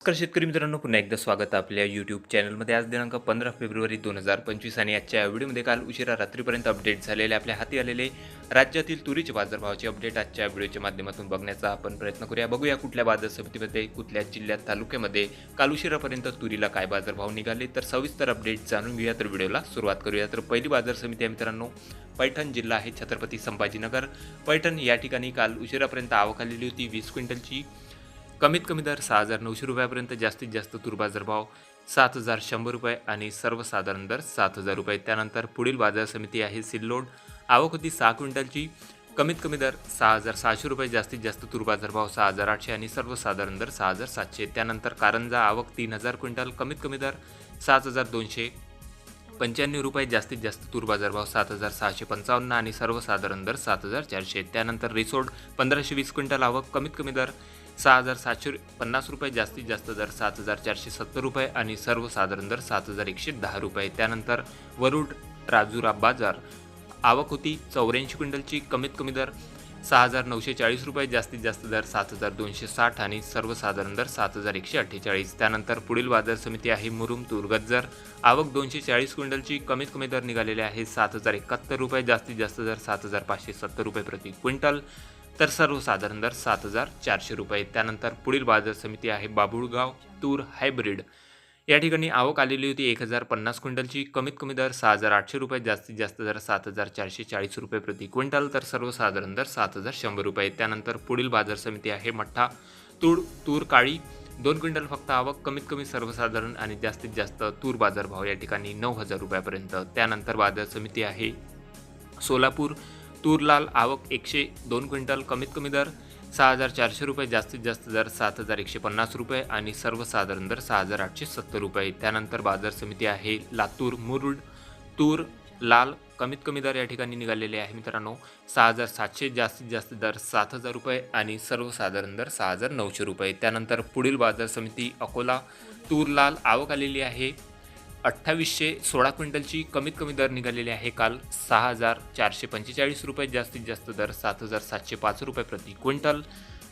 नमस्कार शेतकरी मित्रांनो पुन्हा एकदा स्वागत आपल्या यूट्यूब चॅनलमध्ये आज दिनांक पंधरा फेब्रुवारी दोन हजार पंचवीस आणि आजच्या या व्हिडिओमध्ये काल उशिरा रात्रीपर्यंत अपडेट झालेले आपल्या हाती आलेले राज्यातील तुरीचे बाजारभावाचे अपडेट आजच्या व्हिडिओच्या माध्यमातून बघण्याचा आपण प्रयत्न करूया. बघूया कुठल्या बाजार समितीमध्ये कुठल्या जिल्ह्यात तालुक्यामध्ये काल उशिरापर्यंत तुरीला काय बाजारभाव निघाले तर सविस्तर अपडेट जाणून घेऊया. तर व्हिडिओला सुरुवात करूया. तर पहिली बाजार समिती आहे मित्रांनो पैठण जिल्हा आहे छत्रपती संभाजीनगर. पैठण या ठिकाणी काल उशिरापर्यंत आवक आलेली होती. वीस क्विंटलची कमीत कमी दर सहा हजार नऊशे रुपयापर्यंत जास्तीत जास्त तूर बाजार भाव सात हजार शंभर रुपये आणि सर्वसाधारण दर सात हजार रुपये. त्यानंतर पुढील बाजार समिती आहे सिल्लोड. आवक होती सहा क्विंटलची. कमीत कमी दर सहा हजार सहाशे रुपये जास्तीत जास्त तूर बाजारभाव सहा हजार आठशे आणि सर्वसाधारण दर सहा हजार सातशे. त्यानंतर कारंजा आवक तीन हजार क्विंटल. कमीत कमी दर सात हजार दोनशे. पंच्याण्णव रुपये जास्तीत जास्त तूर बाजारभाव सात हजार सहाशे पंचावन्न आणि सर्वसाधारण दर सात हजार चारशे त्यानंतर रिसोड पंधराशे वीस क्विंटल आवक कमीत कमी दर सहा हजार सातशे पन्नास रुपये जास्तीत जास्त दर सात हजार चारशे सत्तर रुपये आणि सर्वसाधारण दर सात हजार एकशे दहा रुपये. त्यानंतर वरुड राजुरा बाजार आवक होती चौऱ्याऐंशी क्विंटलची कमीत कमी दर सहा हजार नऊशे चाळीस रुपये जास्तीत जास्त दर सात हजार दोनशे साठ आणि सर्वसाधारण दर सात हजार एकशे अठ्ठेचाळीस. त्यानंतर पुढील बाजार समिती आहे मुरुम तुरगज्जर आवक दोनशे चाळीस क्विंटलची कमीत कमी दर निघालेले आहे सात हजार एकाहत्तर रुपये जास्तीत जास्त दर सात हजार पाचशे सत्तर रुपये प्रति क्विंटल. तर सर्वसाधारण दर सात हजार चारशे रुपये. त्यानंतर पुढील बाजार समिती आहे बाबुळगाव तूर हायब्रिड. या ठिकाणी आवक आलेली होती एक हजार पन्नास क्विंटलची. कमीत कमी दर सहा हजार आठशे रुपये जास्तीत जास्त दर सात हजार चारशे चाळीस रुपये प्रति क्विंटल तर सर्वसाधारण दर सात हजार शंभर रुपये. त्यानंतर पुढील बाजार समिती आहे मठ्ठा तूर तूर काळी. दोन क्विंटल फक्त आवक कमीत कमी सर्वसाधारण आणि जास्तीत जास्त तूर बाजारभाव या ठिकाणी नऊ हजार रुपयापर्यंत. त्यानंतर बाजार समिती आहे सोलापूर तूर लाल आवक एकशे दोन क्विंटल कमीत कमी दर सहा हजार चारशे रुपये जास्तीत जास्त दर सात हजार एकशे पन्नास रुपये आणि सर्वसाधारण दर सहा हजार आठशे सत्तर रुपये. त्यानंतर बाजार समिती आहे लातूर मुरुड तूर लाल कमीत कमी दर या ठिकाणी निघालेले आहे मित्रांनो. सहा हजार सातशे जास्तीत जास्त दर सात हजार रुपये आणि सर्वसाधारण दर सहा हजार नऊशे रुपये. त्यानंतर पुढील बाजार समिती अकोला तूर लाल आवक आलेली आहे. अठ्ठावीसशे सोळा क्विंटलची कमीत कमी दर निघालेली आहे काल सहा हजार चारशे पंचेचाळीस रुपये जास्तीत जास्त दर सात हजार सातशे पाच रुपये प्रति क्विंटल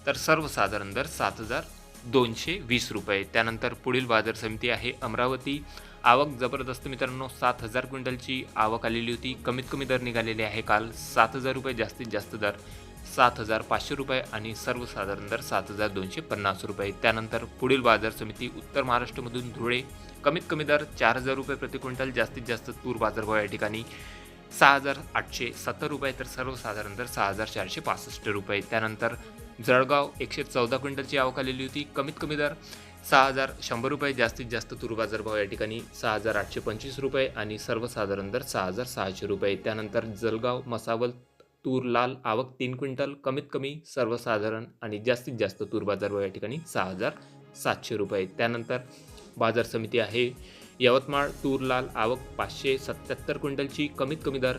तर सर्वसाधारण दर सात हजार दोनशे वीस रुपये. त्यानंतर पुढील बाजार समिती आहे अमरावती. आवक जबरदस्त मित्रांनो सात हजार क्विंटलची आवक आलेली होती. कमीत कमी दर निघालेले आहे काल सात हजार रुपये जास्तीत जास्त दर सात हजार पाचशे रुपये आणि सर्वसाधारण दर सात हजार दोनशे पन्नास रुपये. त्यानंतर पुढील बाजार समिती उत्तर महाराष्ट्रामधून धुळे. कमीत कमी दर चार हजार रुपये प्रति क्विंटल जास्तीत जास्त तूर बाजारभाव या ठिकाणी सहा हजार आठशे सत्तर रुपये तर सर्वसाधारण दर सहा हजार चारशे पासष्ट रुपये. त्यानंतर जळगाव एकशे चौदा क्विंटलची आवक आलेली होती. कमीत कमी दर सहा हजार शंभर रुपये जास्तीत जास्त तूर बाजारभाव या ठिकाणी सहा हजार आठशे पंचवीस रुपये आणि सर्वसाधारण दर सहा हजार सहाशे रुपये. त्यानंतर जळगाव मसावल तूर लाल आवक तीन क्विंटल कमीत कमी सर्वसाधारण आणि जास्तीत जास्त तूर बाजारभाव या ठिकाणी सहा हजार सातशे रुपये. त्यानंतर बाजार समिती आहे. यवतमाळ तूर लाल आवक पाचशे सत्याहत्तर क्विंटलची कमीत कमी दर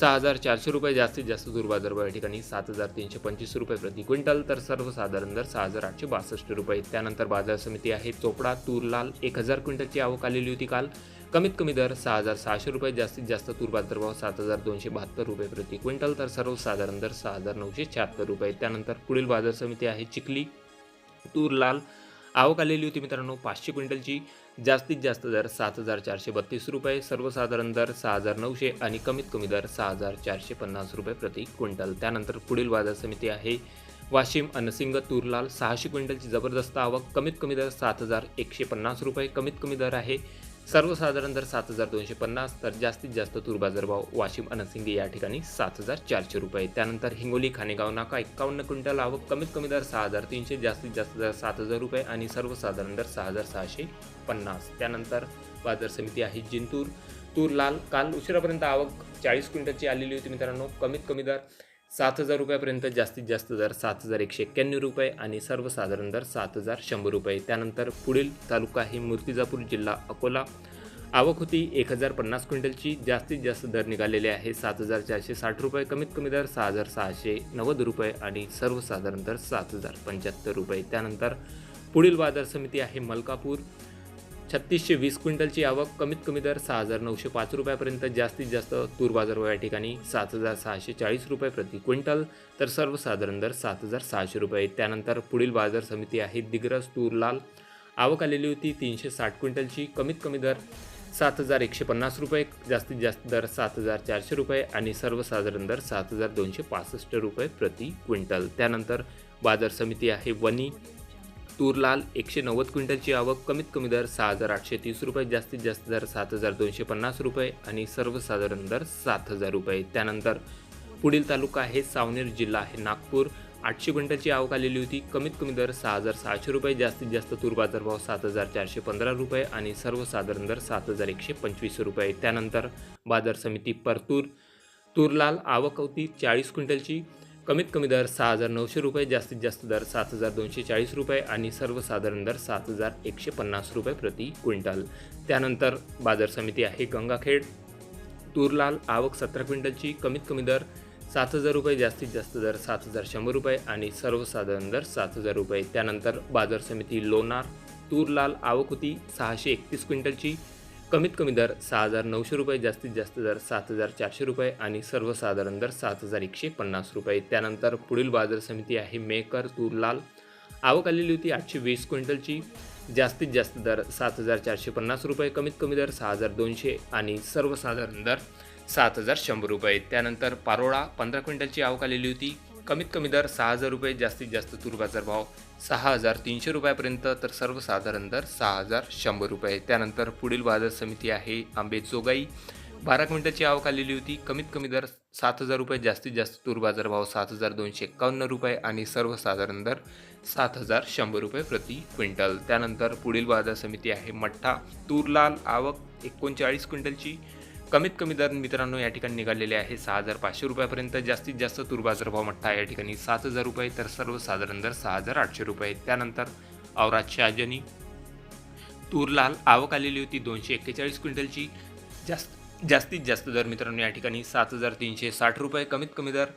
सहा हजार चारशे रुपये जास्तीत जास्त तूर बाजारभाव या ठिकाणी सात हजार तीनशे पंचवीस रुपये प्रति क्विंटल तर सर्वसाधारण दर सहा हजार आठशे बासष्ट रुपये. त्यानंतर बाजार समिती आहे. चोपडा तूर लाल एक हजार क्विंटलची आवक आलेली होती काल. कमीत कमी दर सहा हजार सहाशे रुपये जास्तीत जास्त तूर बाजारभाव सात हजार दोनशे बहात्तर रुपये प्रति क्विंटल तर सर्वसाधारण दर सहा हजार नऊशे शहात्तर रुपये. त्यानंतर पुढील बाजार समिती आहे चिखली तूर लाल. आवक आलेली होती मित्रांनो पाचशे क्विंटलची. जास्तीत जास्त दर सात हजार चारशे बत्तीस रुपये सर्वसाधारण दर सहा हजार नऊशे आणि कमीत कमी दर सहा हजार चारशे पन्नास रुपये प्रति क्विंटल. त्यानंतर पुढील बाजार समिती आहे वाशिम अनसिंग तुरलाल सहाशे क्विंटलची जबरदस्त आवक कमीत कमी दर सात हजार एकशे पन्नास रुपये कमीत कमी दर आहे सर्वसाधारण दर सात हजार दोनशे पन्नास तर जास्तीत जास्त तूर बाजारभाव वाशिम अनसिंगे या ठिकाणी सात हजार चारशे रुपये. त्यानंतर हिंगोली खानेगाव नाका एकावन्न क्विंटल आवक कमीत कमी दर सहा हजार तीनशे जास्तीत जास्त दर सात हजार रुपये आणि सर्वसाधारण दर सहा हजार सहाशे पन्नास. त्यानंतर बाजार समिती आहे जिंतूर. तूर लाल काल उशिरापर्यंत आवक चाळीस क्विंटलची आलेली होती मित्रांनो. कमीत कमी दर सात हजार रुपयापर्यंत जास्तीत जास्त दर सात हजार एकशे एक्क्याण्णव रुपये आणि सर्वसाधारण दर सात हजार शंभर रुपये. त्यानंतर पुढील तालुका आहे मूर्तिजापूर जिल्हा अकोला. आवक होती एक हजार पन्नास क्विंटलची. जास्तीत जास्त दर निघालेले आहे सात हजार चारशे साठ रुपये. कमीत कमी दर सहा हजार सहाशे नव्वद रुपये आणि सर्वसाधारण दर सात हजार पंच्याहत्तर रुपये. त्यानंतर पुढील बाजार समिती आहे मलकापूर. छत्तीसशे वीस क्विंटलची आवक कमीत कमी दर सहा हजार नऊशे पाच रुपयापर्यंत जास्तीत जास्त तूर बाजारभाव या ठिकाणी सात हजार सहाशे चाळीस रुपये प्रति क्विंटल तर सर्वसाधारण दर सात हजार सहाशे रुपये. त्यानंतर पुढील बाजार समिती आहे दिग्रस तूर लाल. आवक आलेली होती तीनशे साठ क्विंटलची कमीत कमी दर सात हजार एकशे पन्नास रुपये जास्तीत जास्त दर सात हजार चारशे रुपये आणि सर्वसाधारण दर सात हजार दोनशे पासष्ट रुपये प्रति क्विंटल. त्यानंतर बाजार समिती आहे वनी. तूर लाल एकशे नव्वद क्विंटलची आवक कमीत कमी दर सहा हजार आठशे तीस रुपये जास्तीत जास्त दर सात हजार दोनशे पन्नास रुपये आणि सर्वसाधारण दर सात हजार रुपये. त्यानंतर पुढील तालुका आहे सावनेर जिल्हा आहे नागपूर. आठशे क्विंटलची आवक आलेली होती कमीत कमी दर सहा हजार सहाशे रुपये जास्तीत जास्त तूर बाजारभाव सात हजार चारशे पंधरा रुपये आणि सर्वसाधारण दर सात हजार एकशे पंचवीस रुपये. त्यानंतर बाजार समिती परतूर. तूरलाल आवक होती चाळीस क्विंटलची कमीत कमी दर सहा हजार नऊशे रुपये जास्तीत जास्त दर सात हजार दोनशे चाळीस रुपये आणि सर्वसाधारण दर सात हजार एकशे पन्नास रुपये प्रति क्विंटल. त्यानंतर बाजार समिती आहे गंगाखेड. तूरलाल आवक सतरा क्विंटलची कमीत कमी दर सात हजार रुपये जास्तीत जास्त दर सात हजार शंभर रुपये आणि सर्वसाधारण दर सात हजार रुपये. त्यानंतर बाजार समिती लोणार. तूरलाल आवक होती सहाशे एकतीस क्विंटलची कमीत कमी दर सहा हजार नऊशे रुपये जास्तीत जास्त दर सात हजार चारशे रुपये आणि सर्वसाधारण दर सात हजार एकशे पन्नास रुपये. त्यानंतर पुढील बाजार समिती आहे मेकर तूरलाल आवक आलेली होती आठशे वीस क्विंटलची. जास्तीत जास्त दर सात हजार चारशे पन्नास रुपये कमीत कमी दर सहा हजार दोनशे आणि सर्वसाधारण दर सात हजार शंभर रुपये. त्यानंतर पारोळा पंधरा क्विंटलची आवक आलेली होती. कमीत कमी दर सहा हजार रुपये जास्तीत जास्त तूर बाजार भाव सहा हजार तीनशे रुपयापर्यंत तर सर्वसाधारण दर सहा हजार शंभर रुपये. त्यानंतर पुढील बाजार समिती आहे आंबेजोगाई बारा क्विंटलची आवक आलेली होती. कमीत कमी दर सात हजार रुपये जास्तीत जास्त तूर बाजार भाव सात हजार दोनशे एक्कावन्न रुपये आणि सर्वसाधारण दर सात हजार शंभर रुपये प्रति क्विंटल. त्यानंतर पुढील बाजार समिती आहे मठ्ठा. तूर लाल आवक एकोणचाळीस क्विंटलची. कमीत कमी दर मित्रांनो या ठिकाणी निघालेले आहे सहा हजार पाचशे रुपयापर्यंत. जास्तीत जास्त तूर बाजारभाव मठ्ठा या ठिकाणी सात हजार रुपये तर सर्वसाधारण दर सहा हजार आठशे रुपये. त्यानंतर औरात शहाजनी तूरलाल आवक आलेली होती दोनशे एक्केचाळीस क्विंटलची. जास्त जास्तीत जास्त दर मित्रांनो या ठिकाणी सात हजार तीनशे साठ रुपये कमीत कमी दर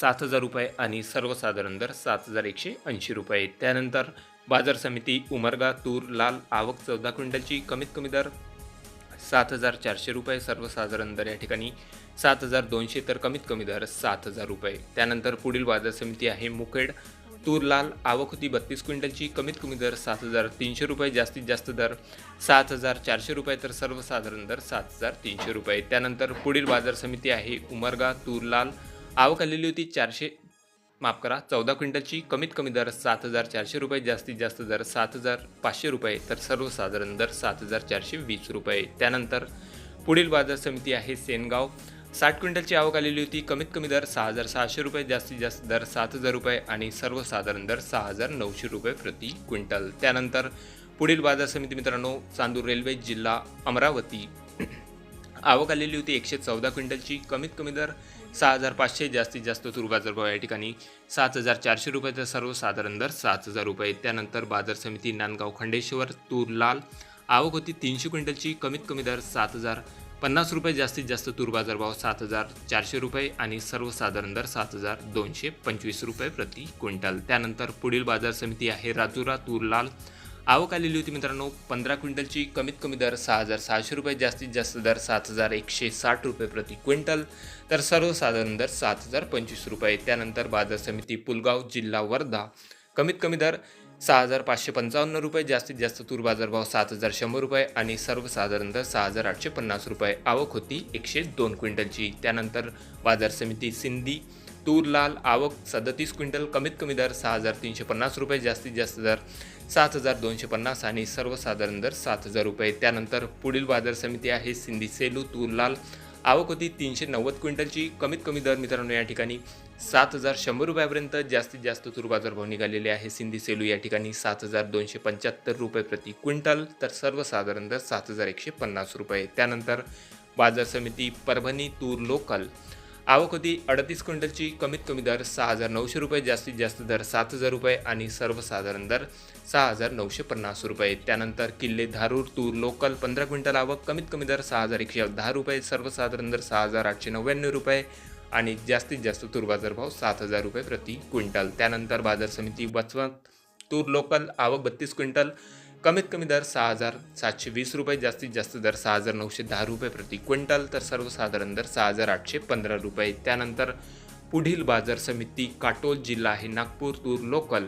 सात हजार रुपये आणि सर्वसाधारण दर सात हजार एकशे ऐंशी रुपये. त्यानंतर बाजार समिती उमरगा तूर लाल आवक चौदा क्विंटलची कमीत कमी दर सात हजार चारशे रुपये सर्वसाधारण दर या ठिकाणी. सात हजार दोनशे तर कमीत कमी दर सात हजार रुपये. त्यानंतर पुढील बाजार समिती आहे मुखेड. तूर लाल आवक होती बत्तीस क्विंटलची कमीत कमी दर सात हजार तीनशे रुपये जास्तीत जास्त दर सात हजार चारशे रुपये तर सर्वसाधारण दर सात हजार तीनशे रुपये. त्यानंतर पुढील बाजार समिती आहे उमरगा तूर लाल आवक आलेली होती चारशे माफ करा चौदा क्विंटलची कमीत कमी दर सात हजार चारशे रुपये जास्तीत जास्त दर सात हजार पाचशे रुपये तर सर्वसाधारण दर सात हजार चारशे वीस रुपये. त्यानंतर पुढील बाजार समिती आहे सेनगाव. साठ क्विंटलची आवक आलेली होती कमीत कमी दर सहा हजार सहाशे रुपये जास्तीत जास्त दर सात हजार रुपये आणि सर्वसाधारण दर सहा हजार नऊशे रुपये प्रति क्विंटल. त्यानंतर पुढील बाजार समिती मित्रांनो चांदूर रेल्वे जिल्हा अमरावती. आवक आलेली होती एकशे चौदा क्विंटलची कमीत कमी दर सहा हजार पाचशे जास्तीत जास्त तूर बाजारभाव या ठिकाणी सात हजार चारशे रुपये तर सर्वसाधारण दर सात हजार रुपये. त्यानंतर बाजार समिती नांदगाव खंडेश्वर तूर लाल आवक होती तीनशे क्विंटलची कमीत कमी दर सात हजार पन्नास रुपये जास्तीत जास्त तूर बाजारभाव सात हजार चारशे रुपये आणि सर्वसाधारण दर सात हजार दोनशे पंचवीस रुपये प्रति क्विंटल. त्यानंतर पुढील बाजार समिती आहे राजुरा तूर लाल आवक आलेली होती मित्रांनो पंधरा क्विंटलची कमीत कमी दर सहा हजार सहाशे रुपये जास्तीत जास्त दर सात हजार एकशे साठ रुपये प्रति क्विंटल तर सर्वसाधारण दर सात हजार पंचवीस रुपये. त्यानंतर बाजार समिती पुलगाव जिल्हा वर्धा कमीत कमी दर सहा हजार पाचशे पंचावन्न रुपये जास्तीत जास्त तूर बाजारभाव सात हजार शंभर रुपये आणि सर्वसाधारण दर सहा हजार आठशे पन्नास रुपये. आवक होती एकशे दोन क्विंटलची. त्यानंतर बाजार समिती सिंधी तूर लाल आवक सदतीस क्विंटल कमीत कमी दर सहा हजार तीनशे पन्नास रुपये जास्तीत जास्त दर सात हजार दोनशे पन्नास आणि सर्वसाधारण दर सात हजार रुपये. त्यानंतर पुढील बाजार समिती आहे सिंधी सेलू तूर लाल आवक होती तीनशे नव्वद क्विंटलची. कमीत कमी दर मित्रांनो या ठिकाणी सात हजार शंभर रुपयापर्यंत जास्तीत जास्त तूर बाजारभाव निघालेले आहे. सिंधी सेलू या ठिकाणी सात हजार दोनशे पंच्याहत्तर रुपये प्रति क्विंटल तर सर्वसाधारण दर सात हजार एकशे पन्नास रुपये. त्यानंतर बाजार समिती परभणी तूर लोकल. आवक होती अडतीस क्विंटलची कमीत कमी दर सहा हजार नऊशे रुपये जास्तीत जास्त दर सात हजार रुपये आणि सर्वसाधारण दर सहा हजार नऊशे पन्नास रुपये. त्यानंतर किल्ले धारूर तूर लोकल पंधरा क्विंटल आवक कमीत कमी दर सहा हजार एकशे दहा रुपये सर्वसाधारण दर सहा हजार आठशे नव्याण्णव रुपये आणि जास्तीत जास्त तूर बाजार भाव सात हजार रुपये प्रति क्विंटल. त्यानंतर बाजार समिती वचवत तूर लोकल आवक बत्तीस क्विंटल कमीत कमी दर सहा हजार सातशे वीस रुपये जास्तीत जास्त दर सहा हजार नऊशे दहा रुपये प्रति क्विंटल तर सर्वसाधारण दर सहा हजार आठशे पंधरा रुपये. त्यानंतर पुढील बाजार समिती काटोल जिल्हा आहे नागपूर तूर लोकल.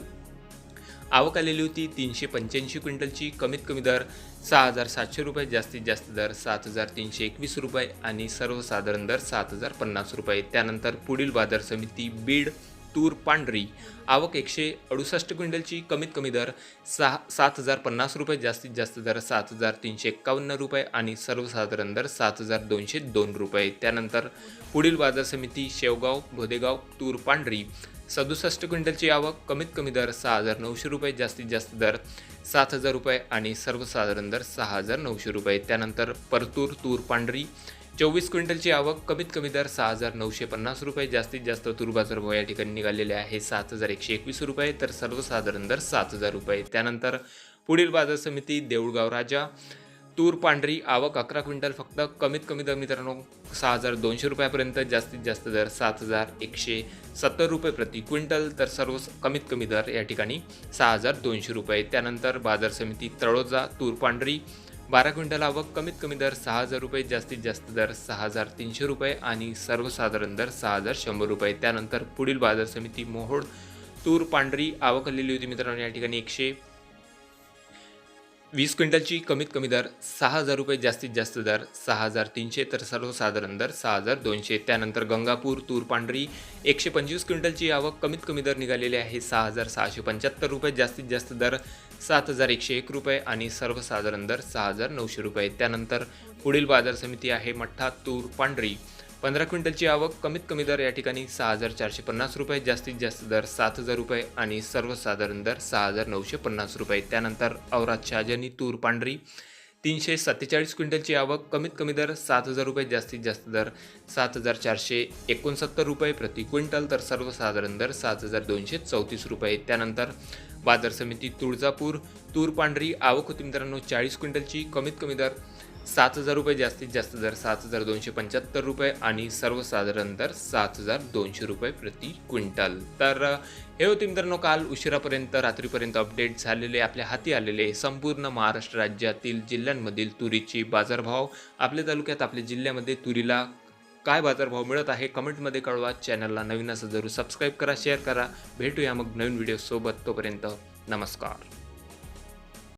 आवक आलेली होती तीनशे पंच्याऐंशी क्विंटलची. कमीत कमी दर सहा हजार सातशे रुपये जास्तीत जास्त दर सात हजार तीनशे एकवीस रुपये आणि सर्वसाधारण दर सात हजार पन्नास रुपये. त्यानंतर पुढील बाजार समिती बीड तूर पांढरी आवक एकशे अडुसष्ट क्विंटलची कमीत कमी दर सहा सात हजार पन्नास रुपये जास्तीत जास्त दर सात हजार तीनशे एक्कावन्न रुपये आणि सर्वसाधारण दर सात हजार दोनशे दोन रुपये. त्यानंतर पुढील बाजार समिती शेवगाव भोदेगाव तूर पांढरी सदुसष्ट क्विंटलची आवक कमीत कमी दर सहा हजार नऊशे रुपये जास्तीत जास्त दर सात हजार रुपये आणि सर्वसाधारण दर सहा हजार नऊशे रुपये. त्यानंतर परतूर तूर पांढरी चोवीस क्विंटलची आवक कमीत कमी दर सहा हजार नऊशे पन्नास रुपये. जास्तीत जास्त तूर बाजार भाव या ठिकाणी निघालेले आहे सात हजार एकशे एकवीस रुपये. तर सर्वसाधारण दर सात हजार रुपये. त्यानंतर पुढील बाजार समिती देऊळगाव राजा तूर पांढरी आवक अकरा क्विंटल फक्त. कमीत कमी दर मित्रांनो सहा हजार दोनशे रुपयापर्यंत जास्तीत जास्त दर सात हजार एकशे सत्तर रुपये प्रति क्विंटल. तर सर्व कमीत कमी दर या ठिकाणी सहा हजार दोनशे रुपये. त्यानंतर बाजार समिती तळोजा तूर पांढरी बारा क्विंटल आवक कमीत कमी दर सहा हजार रुपये जास्तीत जास्त दर सहा हजार तीनशे रुपये आणि सर्वसाधारण दर सहा हजार शंभर रुपये. त्यानंतर पुढील बाजार समिती मोहोळ तूर पांढरी आवक आलेली होती मित्रांनो या ठिकाणी एकशे वीस क्विंटलची कमीत कमी दर सहा हजार रुपये जास्तीत जास्त दर सहा हजार तीनशे तर सर्वसाधारण दर सहा हजार दोनशे. त्यानंतर गंगापूर तूर पांढरी एकशे पंचवीस क्विंटलची आवक कमीत कमी दर निघालेली आहे सहा हजार सहाशे पंच्याहत्तर रुपये जास्तीत जास्त दर सात हजार एकशे एक रुपये आणि सर्वसाधारण दर सहा हजार नऊशे रुपये. त्यानंतर पुढील बाजार समिती आहे मठ्ठा तूर पांढरी पंधरा क्विंटलची आवक कमीत कमी दर या ठिकाणी सहा हजार चारशे पन्नास रुपये जास्तीत जास्त दर सात हजार रुपये आणि सर्वसाधारण दर सहा हजार नऊशे पन्नास रुपये. त्यानंतर औरात शहाजनी तूर पांढरी तीनशे सत्तेचाळीस क्विंटलची आवक कमीत कमी दर सात हजार रुपये जास्तीत जास्त दर सात हजार चारशे एकोणसत्तर रुपये प्रति क्विंटल तर सर्वसाधारण दर सात हजार दोनशे चौतीस रुपये. त्यानंतर बाजार समिती तुळजापूर तूर पांढरी आवक होती मित्रांनो चाळीस क्विंटलची कमीत कमी दर सात हजार रुपये जास्तीत जास्त दर सात हजार दोनशे पंच्याहत्तर रुपये आणि सर्वसाधारण दर सात हजार दोनशे रुपये प्रति क्विंटल. तर हे होते मित्रांनो काल उशिरापर्यंत रात्रीपर्यंत अपडेट झालेले आपल्या हाती आलेले संपूर्ण महाराष्ट्र राज्यातील जिल्ह्यांमधील तुरीची बाजारभाव. आपल्या तालुक्यात आपल्या जिल्ह्यामध्ये तुरीला काय बाजारभाव मिळत आहे कमेंटमध्ये कळवा. चॅनलला नवीन असं जरूर सबस्क्राईब करा शेअर करा. भेटूया मग नवीन व्हिडिओसोबत तोपर्यंत नमस्कार.